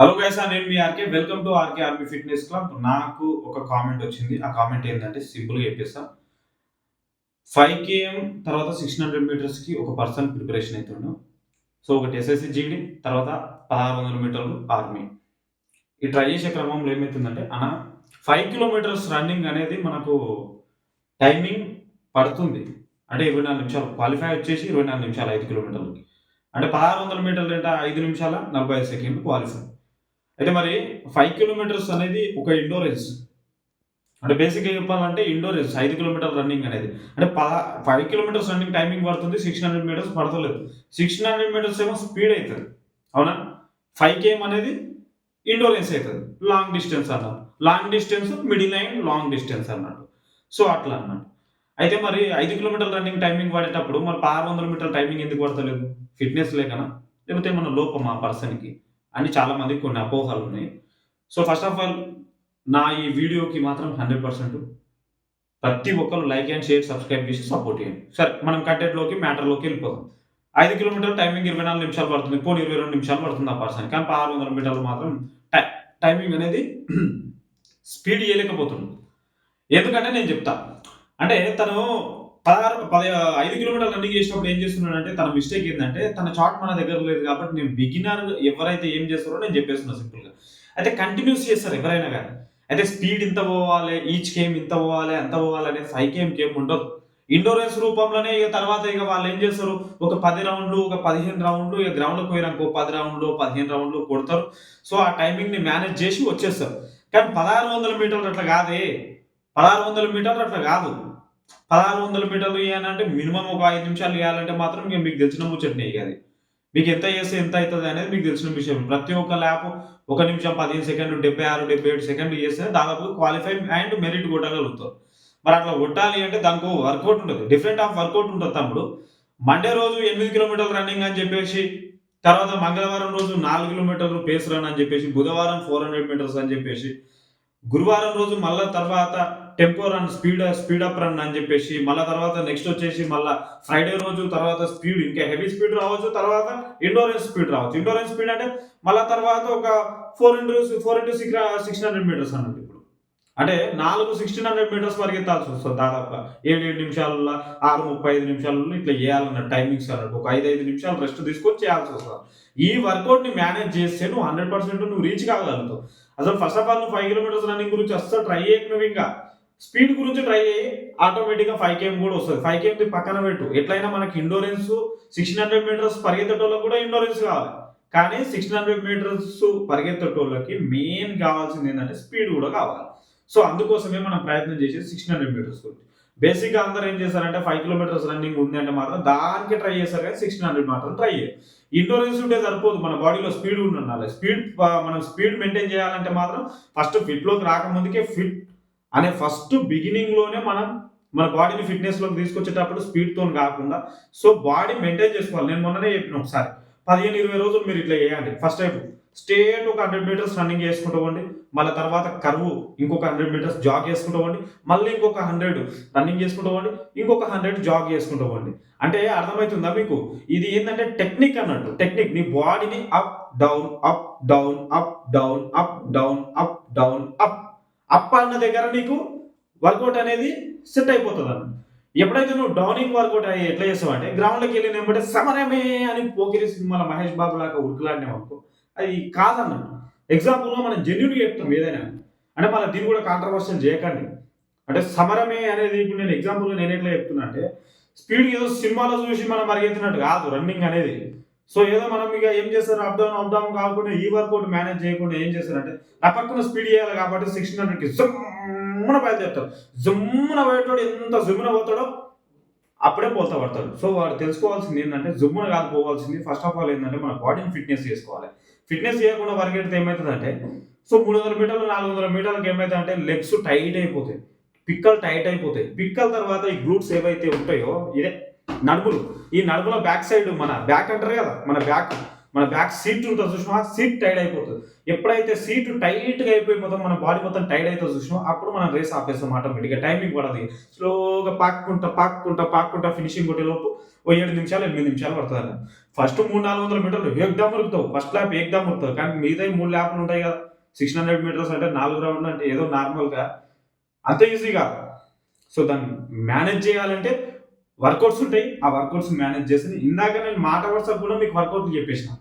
Hello guys నేను మీ RK welcome to RK army fitness club నాకు ఒక కామెంట్ వచ్చింది. ఆ కామెంట్ ఏంటంటే సింపుల్గా చెప్పేస్తా. ఫైవ్ కేఎం తర్వాత సిక్స్టీన్ హండ్రెడ్ మీటర్స్కి ఒక పర్సన్ ప్రిపరేషన్ అవుతుండు సో ఒకటి ఎస్ఎస్సి జీడి తర్వాత పదహారు వందల మీటర్లు ఆర్మీ ఈ ట్రై చేసే క్రమంలో ఏమవుతుందంటే అన్న ఫైవ్ కిలోమీటర్స్ రన్నింగ్ అనేది మనకు టైమింగ్ పడుతుంది. అంటే ఇరవై నాలుగు నిమిషాలు. క్వాలిఫై వచ్చేసి ఇరవై నాలుగు నిమిషాలు ఐదు కిలోమీటర్లకి అంటే పదహారు వందల మీటర్లు అంటే ఐదు నిమిషాల? నలభై ఐదు సెకండ్లు క్వాలిఫై అయితే మరి ఫైవ్ కిలోమీటర్స్ అనేది ఒక ఇండోర్ రేస్ అంటే బేసిక్గా చెప్పాలంటే ఇండోర్ రేస్ ఐదు కిలోమీటర్ రన్నింగ్ అనేది. అంటే పద ఫైవ్ కిలోమీటర్స్ రన్నింగ్ టైమింగ్ పడుతుంది సిక్స్ హండ్రెడ్ మీటర్స్ పడతలేదు. సిక్స్టీన్ హండ్రెడ్ మీటర్స్ ఏమో స్పీడ్ అవుతుంది అవునా? ఫైవ్ కేఎం అనేది ఇండోర్ రేస్ అవుతుంది లాంగ్ డిస్టెన్స్ అన్నారు long distance middle line long distance అన్నట్టు. సో అట్లా అన్నట్టు. అయితే మరి ఐదు కిలోమీటర్ రన్నింగ్ టైమింగ్ పడేటప్పుడు మరి ఆరు వందల మీటర్ టైమింగ్ ఎందుకు పడతలేదు? ఫిట్నెస్ లేకనా లేకపోతే ఏమన్నా లోపం ఆ పర్సన్కి అని చాలా మందికి కొన్ని అపోహలు ఉన్నాయి. సో ఫస్ట్ ఆఫ్ ఆల్ నా ఈ వీడియోకి మాత్రం హండ్రెడ్ పర్సెంట్ ప్రతి ఒక్కరు లైక్ అండ్ షేర్ సబ్స్క్రైబ్ చేసి సపోర్ట్ చేయండి. సరే మనం కంటెంట్లోకి మ్యాటర్లోకి వెళ్ళిపోదాం. ఐదు కిలోమీటర్ టైమింగ్ ఇరవై నాలుగు నిమిషాలు పడుతుంది. పోనీ ఇరవై రెండు నిమిషాలు పడుతుంది ఆ పర్సన్. కానీ పదహారు వందల మీటర్లు మాత్రం టై టైమింగ్ అనేది స్పీడ్ చేయలేకపోతుంది ఎందుకంటే నేను చెప్తా. అంటే తను పదహారు పది ఐదు కిలోమీటర్లు రన్నింగ్ చేసినప్పుడు ఏం చేస్తున్నాడంటే తన మిస్టేక్ ఏంటంటే తన చాట్ మన దగ్గర లేదు కాబట్టి నేను బిగినర్ ఎవరైతే ఏం చేస్తారో నేను చెప్పేస్తున్నా సింపుల్గా అయితే కంటిన్యూస్ చేస్తారు ఎవరైనా కానీ. అయితే స్పీడ్ ఇంత పోవాలి ఈచ్ కేమ్ ఇంత పోవాలి అంత పోవాలి అనేది ఫైవ్ కేమ్ కేమ్ ఉండదు. ఇండోరెన్స్ రూపంలోనే ఇక తర్వాత ఇక వాళ్ళు ఏం చేస్తారు? ఒక పది రౌండ్లు ఒక పదిహేను రౌండ్లు ఇక గ్రౌండ్కి పోయినాకో పది రౌండ్లు పదిహేను రౌండ్లు కొడతారు. సో ఆ టైమింగ్ని మేనేజ్ చేసి వచ్చేస్తారు. కానీ పదహారు వందల మీటర్లు అట్లా కాదే. పదహారు వందల మీటర్లు అట్లా కాదు. పదహారు వందల మీటర్లు వేయాలంటే మినిమం ఒక ఐదు నిమిషాలు వేయాలంటే మాత్రం ఇక మీకు తెలిసిన ముచ్చట్ని ఇక అది. మీకు ఎంత చేస్తే ఎంత అవుతుంది అనేది మీకు తెలిసిన విషయం. ప్రతి ఒక్క ల్యాప్ ఒక నిమిషం పదిహేను సెకండ్లు డెబ్బై ఆరు డెబ్బై ఏడు సెకండ్లు చేస్తే దాదాపు క్వాలిఫై అండ్ మెరిట్ కొట్టగలుగుతారు. మరి అట్లా కొట్టాలి అంటే దానికి వర్కౌట్ ఉంటుంది. డిఫరెంట్ ఆఫ్ వర్కౌట్ ఉంటుంది తమ్ముడు. మండే రోజు ఎనిమిది కిలోమీటర్లు రన్నింగ్ అని చెప్పేసి తర్వాత మంగళవారం రోజు నాలుగు కిలోమీటర్లు పేస్ రన్ అని చెప్పేసి బుధవారం ఫోర్ హండ్రెడ్ మీటర్స్ అని చెప్పేసి గురువారం రోజు మళ్ళా తర్వాత tempo run speed speed up run అని చెప్పేసి మళ్ళీ తర్వాత నెక్స్ట్ వచ్చేసి మళ్ళీ ఫ్రైడే రోజు తర్వాత స్పీడ్ ఇంకా హెవీ స్పీడ్ రావచ్చు తర్వాత ఇండోరెన్స్ స్పీడ్ రావచ్చు. ఇండోరెన్స్ స్పీడ్ అంటే మళ్ళీ తర్వాత ఒక four into four into six six hundred meters అన్నట్టు ఇప్పుడు. అంటే నాలుగు సిక్స్టీన్ హండ్రెడ్ మీటర్స్ పరిగెత్తాల్సి వస్తుంది దాదాపు ఏడు ఏడు నిమిషాలలో ఆరు ముప్పై ఐదు నిమిషాలలో ఇట్లా చేయాలన్న టైమింగ్స్ అన్నట్టు. ఒక ఐదు ఐదు నిమిషాలు రెస్ట్ తీసుకొని చేయాల్సి వస్తుంది. ఈ వర్కౌట్ని మేనేజ్ చేస్తే నువ్వు హండ్రెడ్ పర్సెంట్ నువ్వు రీచ్ కాగలుగుతావు. అసలు ఫస్ట్ ఆఫ్ ఆల్ నువ్వు ఫైవ్ కిలోమీటర్స్ రన్నింగ్ గురించి అస్సలు ట్రై చేయకు నువ్వు ఇంకా. స్పీడ్ గురించి ట్రై చేయి. ఆటోమేటిక్గా ఫైవ్ కేఎం కూడా వస్తుంది. ఫైవ్ కేఎంది పక్కన పెట్టు. ఎట్లయినా మనకి ఇండోరెన్స్ సిక్స్టీన్ హండ్రెడ్ మీటర్స్ పరిగెత్తేటోళ్ళకి కూడా ఇండోరెన్స్ కావాలి. కానీ సిక్స్టీన్ హండ్రెడ్ మీటర్స్ పరిగెత్తేటోళ్ళకి మెయిన్ కావాల్సింది ఏంటంటే స్పీడ్ కూడా కావాలి. సో అందుకోసమే మనం ప్రయత్నం చేసేది సిక్స్టీన్ హండ్రెడ్ మీటర్స్ గురించి. బేసిక్గా అందరూ ఏం చేశారంటే ఫైవ్ కిలోమీటర్స్ రన్నింగ్ ఉంది అంటే మాత్రం దానికి ట్రై చేస్తారు కానీ సిక్స్టీన్ హండ్రెడ్ మాత్రం ట్రై చేయాలి ఇండోరెన్స్ ఉంటే సరిపోదు. మన బాడీలో స్పీడ్ ఉండాలి. స్పీడ్ మనం స్పీడ్ మెయింటైన్ చేయాలంటే మాత్రం ఫస్ట్ ఫిట్లోకి రాకముందుకే ఫిట్ అనే ఫస్ట్ బిగినింగ్లోనే మనం మన బాడీని ఫిట్నెస్లోకి తీసుకొచ్చేటప్పుడు స్పీడ్తో కాకుండా సో బాడీ మెయింటైన్ చేసుకోవాలి. నేను మొన్ననే చెప్పిన ఒకసారి పదిహేను ఇరవై రోజులు మీరు ఇట్లా చేయండి. ఫస్ట్ టైం స్టేట్ ఒక హండ్రెడ్ మీటర్స్ రన్నింగ్ చేసుకుంటూ పోండి. మళ్ళీ తర్వాత కరువు ఇంకొక హండ్రెడ్ మీటర్స్ జాగ్ చేసుకుంటూ పోండి. మళ్ళీ ఇంకొక హండ్రెడ్ రన్నింగ్ చేసుకుంటూ పోండి. ఇంకొక హండ్రెడ్ జాగ్ చేసుకుంటూ పోండి. అంటే అర్థమవుతుందా మీకు? ఇది ఏంటంటే టెక్నిక్ అన్నట్టు. టెక్నిక్ నీ బాడీని up down up down up down up down up down up up అన్న దగ్గర నీకు వర్కౌట్ అనేది సెట్ అయిపోతుంది అన్నమాట ఎప్పుడైతే నువ్వు డౌనింగ్ వర్కౌట్ అయ్యి ఎట్లా చేస్తావు అంటే గ్రౌండ్లోకి వెళ్ళిన ఏమంటే సమరమే అని పోకిరి సినిమాలో మహేష్ బాబు లాగా ఉరుకులాడినాం అనుకో అది కాదన్న. ఎగ్జాంపుల్లో మనం జెన్యున్గా చెప్తాం ఏదైనా. అంటే మన దీన్ని కూడా కాంట్రవర్షన్ చేయకండి. అంటే సమరమే అనేది ఇప్పుడు నేను ఎగ్జాంపుల్ నేను ఎట్లా చెప్తున్నా అంటే స్పీడ్ ఏదో సినిమాలో చూసి మనం పరిగెత్తినట్టు కాదు రన్నింగ్ అనేది. సో ఏదో మనం ఇక ఏం చేస్తారు? అప్ డౌన్ అప్ డౌన్ కాకుండా ఈ వర్కౌట్ మేనేజ్ చేయకుండా ఏం చేస్తారంటే ఆ పక్కన స్పీడ్ చేయాలి కాబట్టి సిక్స్టీన్ హండ్రెడ్కి జమ్మున బయలుదేరుతాడు జమ్మున పోయేటోడు ఎంత జమ్మున పోతాడో అప్పుడే పోతా పడతాడు. సో వాడు తెలుసుకోవాల్సింది ఏంటంటే జమ్మున కాదు పోవాల్సింది. ఫస్ట్ ఆఫ్ ఆల్ ఏంటంటే మన బాడీని ఫిట్నెస్ చేసుకోవాలి. ఫిట్నెస్ చేయకుండా పరిగెడితే ఏమవుతుందంటే సో మూడు వందల మీటర్లు నాలుగు వందల మీటర్లకు ఏమవుతుందంటే లెగ్స్ టైట్ అయిపోతాయి. పిక్కలు టైట్ అయిపోతాయి. పిక్కల తర్వాత ఈ గ్రూట్స్ ఏవైతే ఉంటాయో ఇదే నడుపులు. ఈ నడుపుల బ్యాక్ సైడ్ మన బ్యాక్ అంటారు కదా మన బ్యాక్ మన బ్యాక్ సీట్ ఉంటుంది చూసినా సీట్ టైడ్ అయిపోతుంది. ఎప్పుడైతే సీట్ టైట్గా అయిపోయి మొత్తం మన బాడీ మొత్తం టైడ్ అవుతుంది చూసినా అప్పుడు మనం రేస్ ఆపేస్తాం ఆటోమేటిక్గా టైమింగ్ పడదు. స్లోగా పాక్కుంటా పాక్కుంటా పాక్కుంటా ఫినిషింగ్ కొట్టే లోపు ఓ ఏడు నిమిషాలు ఎనిమిది నిమిషాలు పడుతుంది ఫస్ట్ మూడు నాలుగు వందల మీటర్లు ఏకదమ్ ఉరుకుతావు ఫస్ట్ ల్యాప్ ఏకదమ్ ఉరుకుతావు కానీ మిగతా మూడు ల్యాప్లు ఉంటాయి కదా. సిక్స్ హండ్రెడ్ మీటర్స్ అంటే నాలుగు రౌండ్లు అంటే ఏదో నార్మల్గా అంత ఈజీగా సో దాన్ని మేనేజ్ చేయాలంటే వర్కౌట్స్ ఉంటాయి ఆ వర్కౌట్స్ మేనేజ్ చేసి ఇందాక నేను మాట వరుసకు కూడా మీకు వర్కౌట్లు చెప్పేసిన.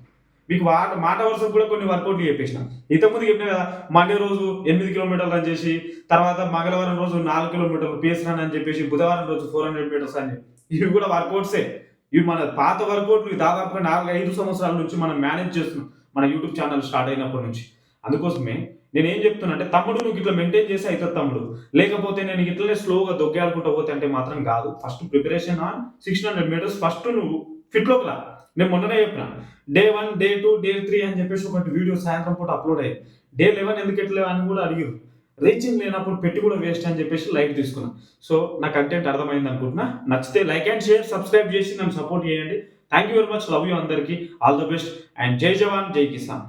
మీకు మాట మాట వరుసకు కూడా కొన్ని వర్కౌట్లు చెప్పేసిన. ఇంతకుముందు చెప్పిన కదా మండే రోజు ఎనిమిది కిలోమీటర్లు అని చేసి తర్వాత మంగళవారం రోజు నాలుగు కిలోమీటర్లు పేస్ రన్ అని చెప్పేసి బుధవారం రోజు ఫోర్ హండ్రెడ్ మీటర్స్ అని. ఇవి కూడా వర్కౌట్సే. ఇవి మన పాత వర్కౌట్లు దాదాపుగా నాలుగు ఐదు సంవత్సరాల నుంచి మనం మేనేజ్ చేస్తున్నాం. మన యూట్యూబ్ ఛానల్ స్టార్ట్ అయినప్పటి నుంచి. అందుకోసమే నేను ఏం చెప్తున్నా అంటే తమ్ముడు నువ్వు ఇట్లా మెయింటైన్ చేసి అవుతుంది తమ్ముడు. లేకపోతే నేను ఇట్లనే స్లోగా దొగ్గేయాలనుకుంటా పోతే అంటే మాత్రం కాదు. First preparation on six hundred meters first నువ్వు ఫిట్లోకి రా. నేను మొన్ననే చెప్పిన. Day one day two day three అని చెప్పేసి ఒకటి వీడియో సాయంత్రం పూట అప్లోడ్ అయ్యి డే లెవెన్ ఎందుకు ఎట్లా అని కూడా అడిగారు రీచింగ్ లేనప్పుడు పెట్టి కూడా వేస్ట్ అని చెప్పేసి లైక్ తీసుకున్నా. సో నా కంటెంట్ అర్థమైంది అనుకుంటున్నా. నచ్చితే లైక్ అండ్ షేర్ సబ్స్క్రైబ్ చేసి నన్ను సపోర్ట్ చేయండి. Thank you very much love you అందరికీ. ఆల్ ద బెస్ట్ అండ్ జై జవాన్ జై కిసాన్